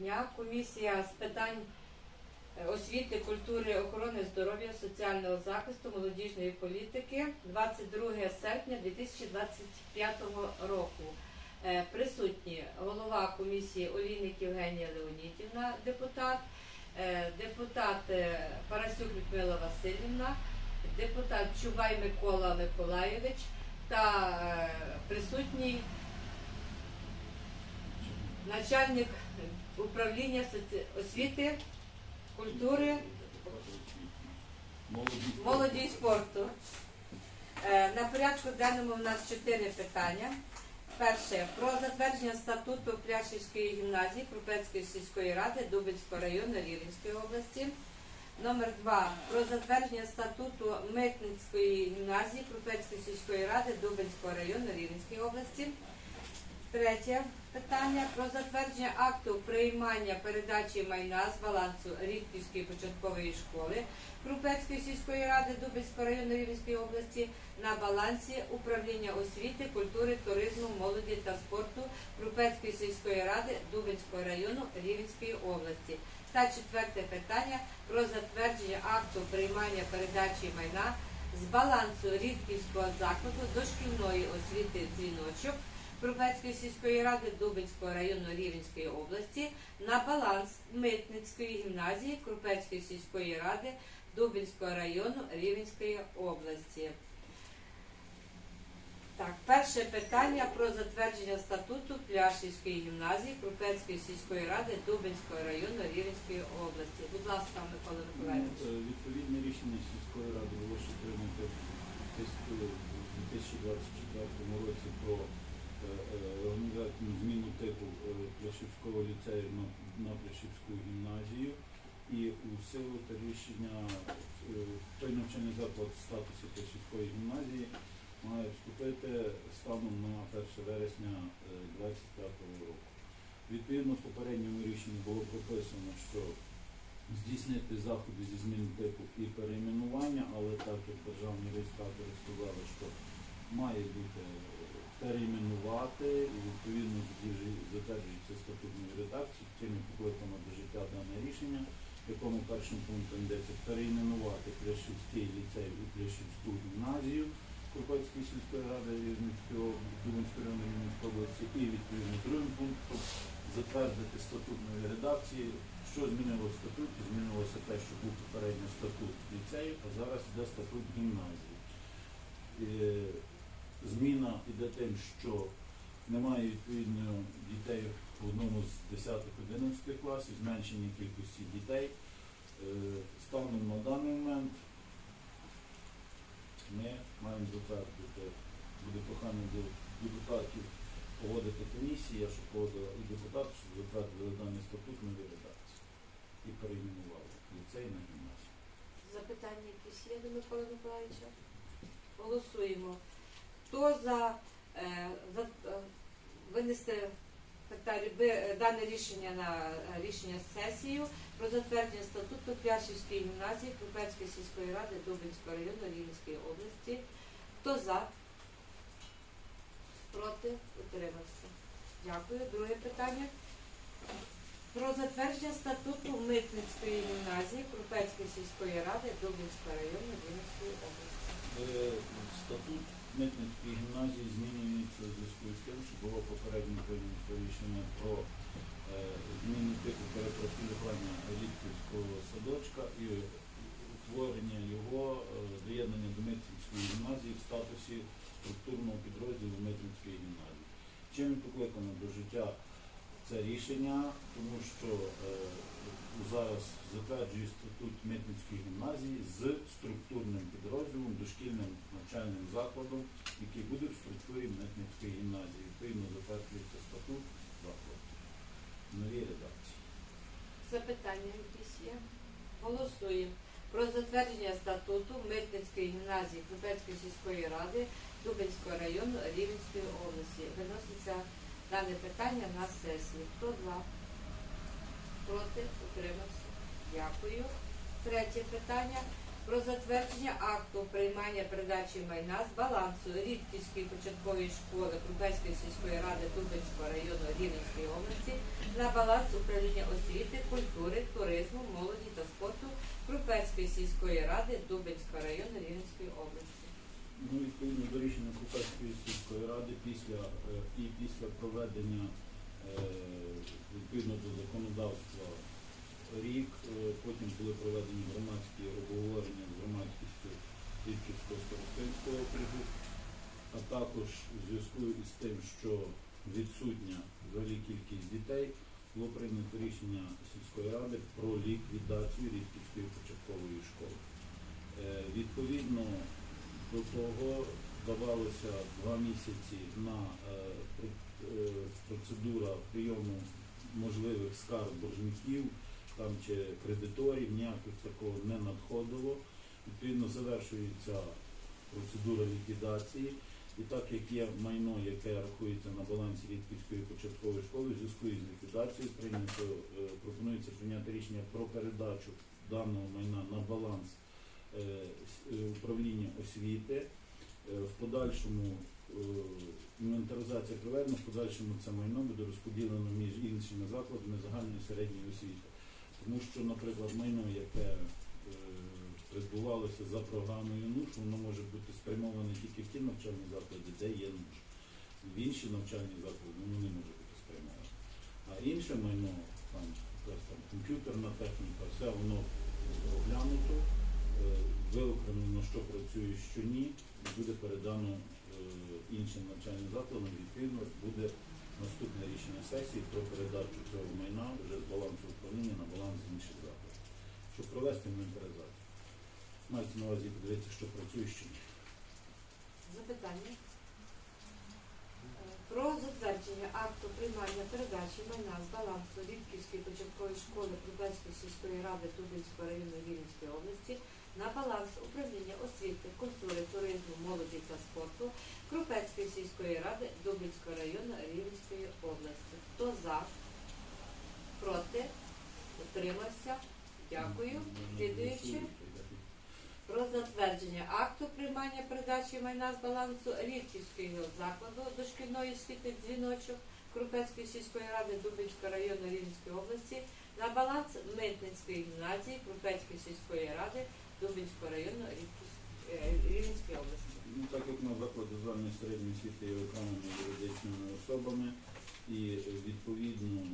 дня. Комісія з питань е, освіти, культури, охорони здоров'я, соціального захисту, молодіжної політики 22 серпня 2025 року. Е, Присутні голова комісії Олійник Євгенія Леонідівна, депутат, е, депутат Парасюк Людмила Васильівна, депутат Чубай Микола Миколайович та присутній начальник управління освіти, культури, молоді і спорту. Е, На порядку денному в нас чотири питання. Перше про затвердження статуту Пляшівської гімназії Крупецької сільської ради Дубинського району Рівненської області. Номер два про затвердження статуту Митницької гімназії Крупецької сільської ради Дубинського району Рівненської області. Третє питання про затвердження акту приймання передачі майна з балансу Рідківської початкової школи Крупецької сільської ради Дубинського району Рівненської області на балансі управління освіти, культури, туризму, молоді та спорту Крупецької сільської ради Дубинського району Рівненської області. Та четверте питання про затвердження акту приймання передачі майна з балансу Рідківського закладу дошкільної освіти дзвіночок Крупецької сільської ради Дубинського району Рівненської області на баланс Митницької гімназії Крупецької сільської ради Дубинського району Рівненської області. Так, перше питання про затвердження статуту Пляшівської гімназії Крупецької сільської ради Дубинського району Рівненської області. Будь ласка, Микола Миколаївич. Ну, е, Відповідне рішення сільської ради було прийнято в 2024 році про зміну типу е, Пляшівського ліцею на, Пляшівську гімназію. І у та рішення е, той навчальний заклад в статусі гімназії має вступити станом на 1 вересня 2025 року. Відповідно, в попередньому рішенні було прописано, що здійснити заходи зі зміни типу і перейменування, але так як державні реєстратори сказали, що має бути е, перейменувати і відповідно затверджується статутною редакцією, чим і покликано до життя дане рішення, в якому першим пунктом йдеться перейменувати Пляшівський ліцей у Пляшівську гімназію Курпатської сільської ради Рівненської області, району Рівненської області і відповідно другим пунктом затвердити статутної редакції. Що змінилося в статуті? Змінилося те, що був попередньо статут ліцею, а зараз йде статут гімназії. Зміна іде тим, що немає відповідно дітей в одному з 10-11 класів, зменшення кількості дітей. Е, Станом на даний момент ми маємо затвердити, буде прохання до депутатів погодити комісії, я щоб погодила і депутати, щоб затвердили даний статут нові редакції і перейменували ліцей на гімназію. Запитання якісь є до Миколи Миколаївича? Голосуємо. Хто за, е, за е, винести дане рішення на е, рішення сесію про затвердження статуту Пляшівської гімназії Крупецької сільської ради Дубинського району Рівненської області? Хто за? Проти? Утримався. Дякую. Друге питання. Про затвердження статуту Митницької гімназії Крупецької сільської ради Дубинського району Рівненської області. Е, Статут Митницької гімназії змінюється у зв'язку з тим, що було попередньо прийнято рішення про е, зміну типу перепрофілювання Літківського садочка і утворення його е, доєднання до Митницької гімназії в статусі структурного підрозділу Митницької гімназії. Чим покликано до життя це рішення, тому що е, зараз затверджує статут Митницької гімназії з структурним підрозділом, дошкільним навчальним закладом, який буде в структурі Митницької гімназії. Відповідно затверджується статут закладу. в Новій редакції. Запитання якісь є? Голосуємо. Про затвердження статуту Митницької гімназії Крупецької сільської ради Дубинського району Рівненської області. Виноситься дане питання на сесію. Хто за? Проти? Утримався. Дякую. Третє питання. про затвердження акту приймання передачі майна з балансу Рідківської початкової школи Крупецької сільської ради Дубинського району Рівненської області на баланс управління освіти, культури, туризму, молоді та спорту Крупецької сільської ради Дубинського району Рівненської області. Ну, відповідно до рішення Купецької сільської ради після е, і після проведення е, відповідно до законодавства рік, е, потім були проведені громадські обговорення з громадськістю Рідківського старостинського округу, а також у зв'язку із тим, що відсутня взагалі кількість дітей, було прийнято рішення сільської ради про ліквідацію Рідківської початкової школи. Відповідно до того давалося два місяці на е, е, процедура прийому можливих скарг боржників там чи кредиторів, ніяких такого не надходило. Відповідно, завершується процедура ліквідації. І так як є майно, яке рахується на балансі Рідківської початкової школи, в зв'язку із ліквідацією прийнято, е, пропонується прийняти рішення про передачу даного майна на баланс управління освіти. Е, В подальшому е, інвентаризація проведена, в подальшому це майно буде розподілено між іншими закладами загальної середньої освіти. Тому що, наприклад, майно, яке е, придбувалося за програмою НУШ, воно може бути спрямоване тільки в ті навчальні заклади, де є НУШ. В інші навчальні заклади воно не може бути спрямоване. А інше майно, там, там комп'ютерна техніка, все воно оглянуто, е, виокремлено, що працює, що ні, буде передано е, іншим навчальним закладам. Відповідно, буде наступне рішення сесії про передачу цього майна вже з балансу управління на баланс інших закладів, щоб провести інвентаризацію. Мається на увазі подивитися, що працює, що ні. Запитання? Е, Про затвердження акту приймання передачі майна з балансу Рідківської початкової школи Крупецької сільської ради Тубинського району Рівненської області на баланс управління освіти, культури, туризму, молоді та спорту Крупецької сільської ради Дубинського району Рівненської області. Хто за? Проти? Утримався? Дякую. Слідуючи. Про затвердження акту приймання передачі майна з балансу Рідківського закладу дошкільної освіти дзвіночок Крупецької сільської ради Дубинського району Рівненської області на баланс Митницької гімназії Крупецької сільської ради Дубинського району е, Рівненської області. Ну, так як на заклади загальної середньої освіти є окремими юридичними особами, і відповідно е,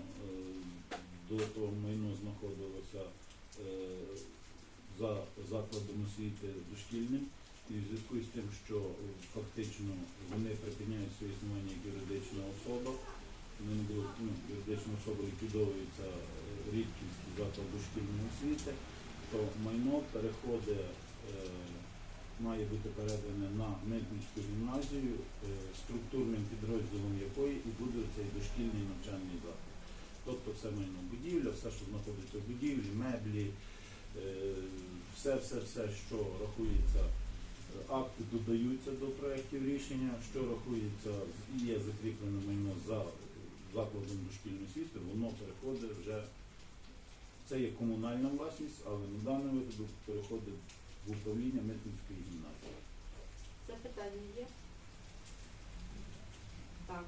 до того майно знаходилося е, за закладом освіти дошкільним, і в зв'язку з тим, що фактично вони припиняють своє існування як юридична особа, вони не будуть, ну, юридична особа ліквідовується рідкість заклад дошкільної освіти, то майно переходить. е, має бути передане на Митницьку гімназію, е, структурним підрозділом якої і буде цей дошкільний навчальний заклад. Тобто все майно будівля, все, що знаходиться в будівлі, меблі, е, все, все, все, що рахується, е, акти додаються до проєктів рішення, що рахується і є закріплене майно за закладом дошкільної освіти, воно переходить вже. Це є комунальна власність, але на даний випадок переходить в управління Митницької гімназії. Запитання є? Так.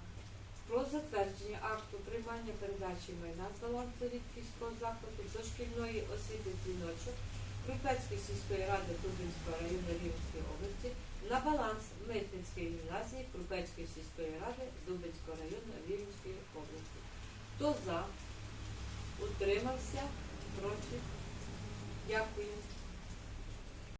Про затвердження акту приймання передачі майна з балансу Рідківського закладу дошкільної освіти дзвіночок Крупецької сільської ради Дубинського району Рівненської області на баланс Митницької гімназії Крупецької сільської ради Дубинського району Рівненської області. Хто за? Утримався? Pronto. e Aquino.